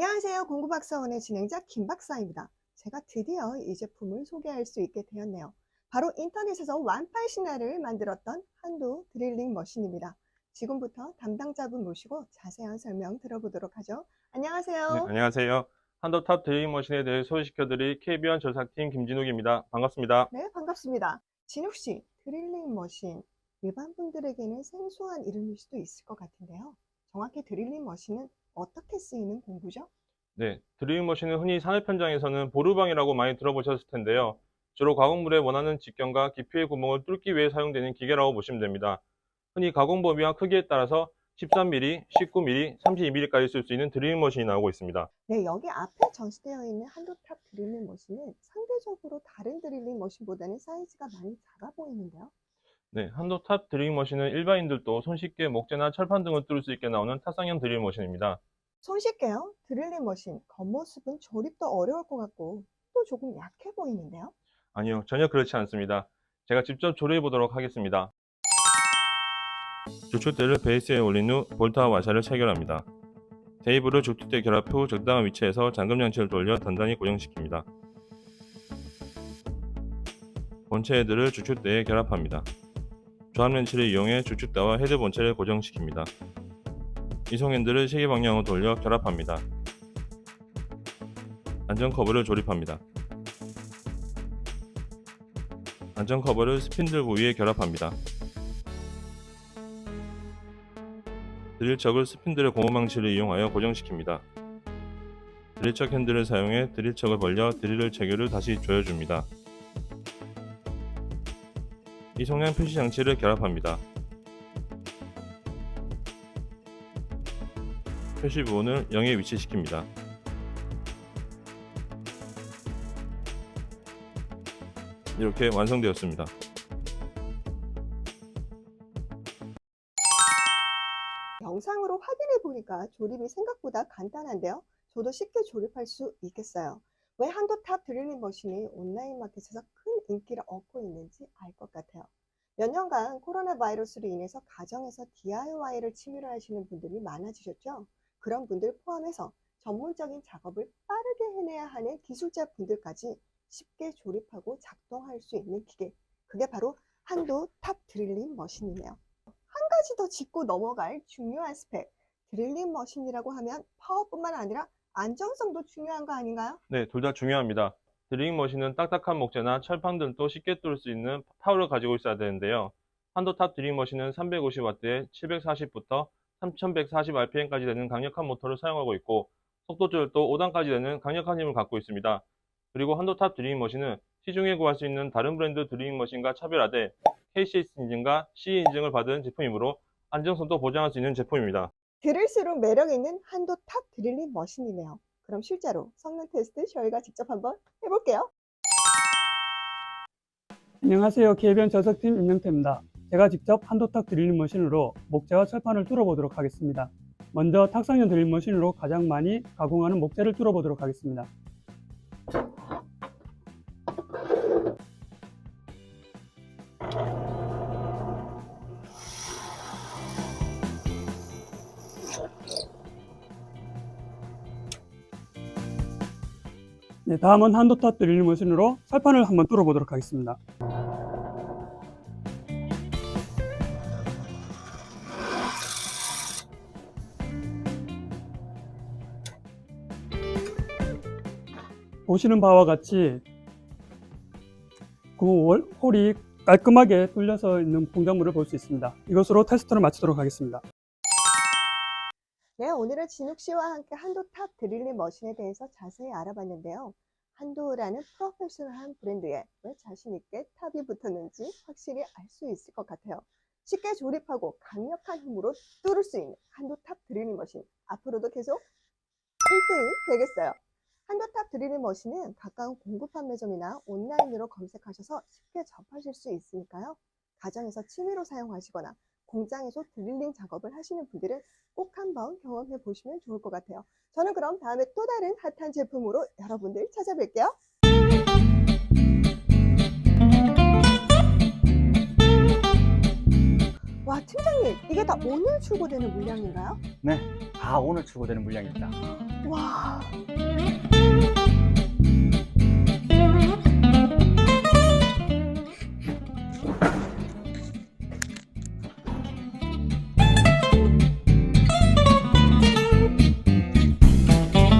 안녕하세요. 공구박사원의 진행자 김박사입니다. 제가 드디어 이 제품을 소개할 수 있게 되었네요. 바로 인터넷에서 완판 신화를 만들었던 한도 드릴링 머신입니다. 지금부터 담당자분 모시고 자세한 설명 들어보도록 하죠. 안녕하세요. 네, 안녕하세요. 한도탑 드리링 머신에 대해 소개시켜드릴 KB원 전사팀 김진욱입니다. 반갑습니다. 네, 반갑습니다. 진욱 씨, 드릴링 머신 일반 분들에게는 생소한 이름일 수도 있을 것 같은데요. 정확히 드릴링 머신은 어떻게 쓰이는 공구죠? 네, 드리링 머신은 흔히 산업 현장에서는 보루방이라고 많이 들어보셨을 텐데요. 주로 가공물에 원하는 직경과 깊이의 구멍을 뚫기 위해 사용되는 기계라고 보시면 됩니다. 흔히 가공 범위와 크기에 따라서 13mm, 19mm, 32mm까지 쓸 수 있는 드리링 머신이 나오고 있습니다. 네, 여기 앞에 전시되어 있는 한도탑 드릴링 머신은 상대적으로 다른 드릴링 머신보다는 사이즈가 많이 작아 보이는데요. 네, 한도 탑 드리링 머신은 일반인들도 손쉽게 목재나 철판 등을 뚫을 수 있게 나오는 타상형 드리링 머신입니다. 손쉽게요. 드릴링 머신 겉모습은 조립도 어려울 것 같고 또 조금 약해 보이는데요. 아니요, 전혀 그렇지 않습니다. 제가 직접 조립해 보도록 하겠습니다. 주축대를 베이스에 올린 후 볼트와 와샤를 체결합니다. 테이블을 주축대 결합 후 적당한 위치에서 잠금 장치를 돌려 단단히 고정시킵니다. 본체 헤드를 주축대에 결합합니다. 조합 렌치를 이용해 주축대와 헤드 본체를 고정시킵니다. 이송 핸들을 시계 방향으로 돌려 결합합니다. 안전 커브를 조립합니다. 안전 커버를 스핀들 부위에 결합합니다. 드릴척을 스핀들의 고무망치를 이용하여 고정시킵니다. 드릴척 핸들을 사용해 드릴척을 벌려 드릴을 체결을 다시 조여줍니다. 이송량 표시 장치를 결합합니다. 표시 부분을 0에 위치시킵니다. 이렇게 완성되었습니다. 영상으로 확인해 보니까 조립이 생각보다 간단한데요. 저도 쉽게 조립할 수 있겠어요. 왜 한도탑 드릴링 머신이 온라인 마켓에서 큰 인기를 얻고 있는지 알 것 같아요. 몇 년간 코로나 바이러스로 인해서 가정에서 DIY를 취미로 하시는 분들이 많아지셨죠? 그런 분들 포함해서 전문적인 작업을 빠르게 해내야 하는 기술자 분들까지 쉽게 조립하고 작동할 수 있는 기계. 그게 바로 한도 탑 드릴링 머신이네요. 한 가지 더 짚고 넘어갈 중요한 스펙. 드릴링 머신이라고 하면 파워뿐만 아니라 안정성도 중요한 거 아닌가요? 네, 둘 다 중요합니다. 드리링 머신은 딱딱한 목재나 철판 등도 쉽게 뚫을 수 있는 파워를 가지고 있어야 되는데요. 한도탑 드리링 머신은 350W에 740부터 3140rpm까지 되는 강력한 모터를 사용하고 있고 속도 조절도 5단까지 되는 강력한 힘을 갖고 있습니다. 그리고 한도탑 드리링 머신은 시중에 구할 수 있는 다른 브랜드 드리링 머신과 차별화돼 KCS 인증과 CE 인증을 받은 제품이므로 안정성도 보장할 수 있는 제품입니다. 들을수록 매력 있는 한도 탑 드릴링 머신이네요. 그럼 실제로 성능 테스트 저희가 직접 한번 해볼게요. 안녕하세요. KBN 저석팀 임명태입니다. 제가 직접 한도탁 드릴링 머신으로 목재와 철판을 뚫어보도록 하겠습니다. 먼저 탁상형 드릴링 머신으로 가장 많이 가공하는 목재를 뚫어보도록 하겠습니다. 네, 다음은 한도탑 드릴링 머신으로 철판을 한번 뚫어보도록 하겠습니다. 보시는 바와 같이 그 월- 홀이 깔끔하게 뚫려서 있는 공작물을 볼 수 있습니다. 이것으로 테스트를 마치도록 하겠습니다. 네, 오늘은 진욱 씨와 함께 한도 탑 드릴링 머신에 대해서 자세히 알아봤는데요. 한도라는 프로페셔널한 브랜드에 왜 자신있게 탑이 붙었는지 확실히 알 수 있을 것 같아요. 쉽게 조립하고 강력한 힘으로 뚫을 수 있는 한도 탑 드릴링 머신. 앞으로도 계속 1등이 되겠어요. 한도탑 드릴링 머신은 가까운 공급 판매점이나 온라인으로 검색하셔서 쉽게 접하실 수 있으니까요. 가정에서 취미로 사용하시거나 공장에서 드릴링 작업을 하시는 분들은 꼭 한번 경험해 보시면 좋을 것 같아요. 저는 그럼 다음에 또 다른 핫한 제품으로 여러분들 찾아뵐게요. 와, 팀장님, 이게 다 오늘 출고되는 물량인가요? 네, 다 오늘 출고되는 물량입니다. 와,